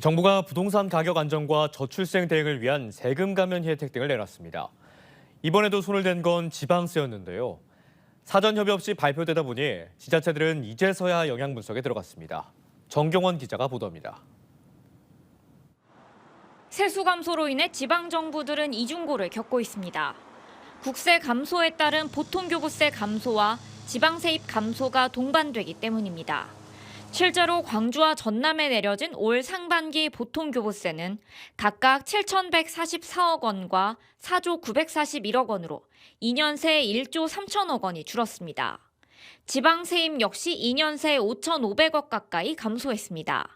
정부가 부동산 가격 안정과 저출생 대응을 위한 세금 감면 혜택 등을 내놨습니다. 이번에도 손을 댄 건 지방세였는데요. 사전 협의 없이 발표되다 보니 지자체들은 이제서야 영향 분석에 들어갔습니다. 정경원 기자가 보도합니다. 세수 감소로 인해 지방 정부들은 이중고를 겪고 있습니다. 국세 감소에 따른 보통교부세 감소와 지방 세입 감소가 동반되기 때문입니다. 실제로 광주와 전남에 내려진 올 상반기 보통교부세는 각각 7,144억 원과 4조 941억 원으로 2년 새 1조 3천억 원이 줄었습니다. 지방 세입 역시 2년 새 5,500억 가까이 감소했습니다.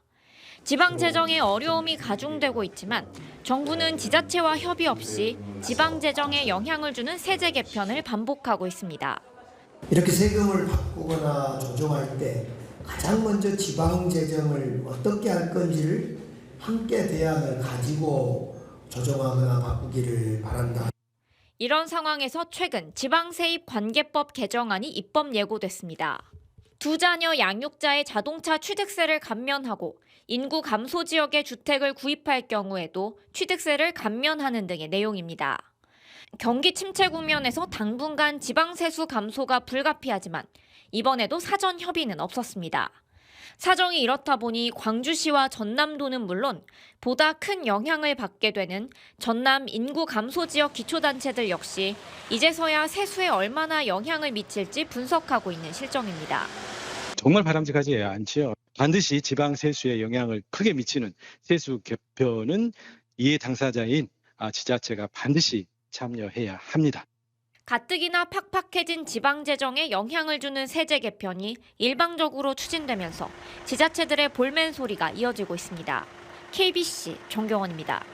지방 재정에 어려움이 가중되고 있지만 정부는 지자체와 협의 없이 지방 재정에 영향을 주는 세제 개편을 반복하고 있습니다. 이렇게 세금을 바꾸거나 조정할 때 가장 먼저 지방 재정을 어떻게 할 건지를 함께 대안을 가지고 조정하거나 바꾸기를 바란다. 이런 상황에서 최근 지방 세입 관계법 개정안이 입법 예고됐습니다. 두 자녀 양육자의 자동차 취득세를 감면하고 인구 감소 지역의 주택을 구입할 경우에도 취득세를 감면하는 등의 내용입니다. 경기 침체 국면에서 당분간 지방 세수 감소가 불가피하지만 이번에도 사전 협의는 없었습니다. 사정이 이렇다 보니 광주시와 전남도는 물론 보다 큰 영향을 받게 되는 전남 인구 감소 지역 기초단체들 역시 이제서야 세수에 얼마나 영향을 미칠지 분석하고 있는 실정입니다. 정말 바람직하지 않지요. 반드시 지방 세수에 영향을 크게 미치는 세수 개편은 이해 당사자인 아, 지자체가 반드시 참여해야 합니다. 가뜩이나 팍팍해진 지방 재정에 영향을 주는 세제 개편이 일방적으로 추진되면서 지자체들의 볼멘 소리가 이어지고 있습니다. KBC 정경원입니다.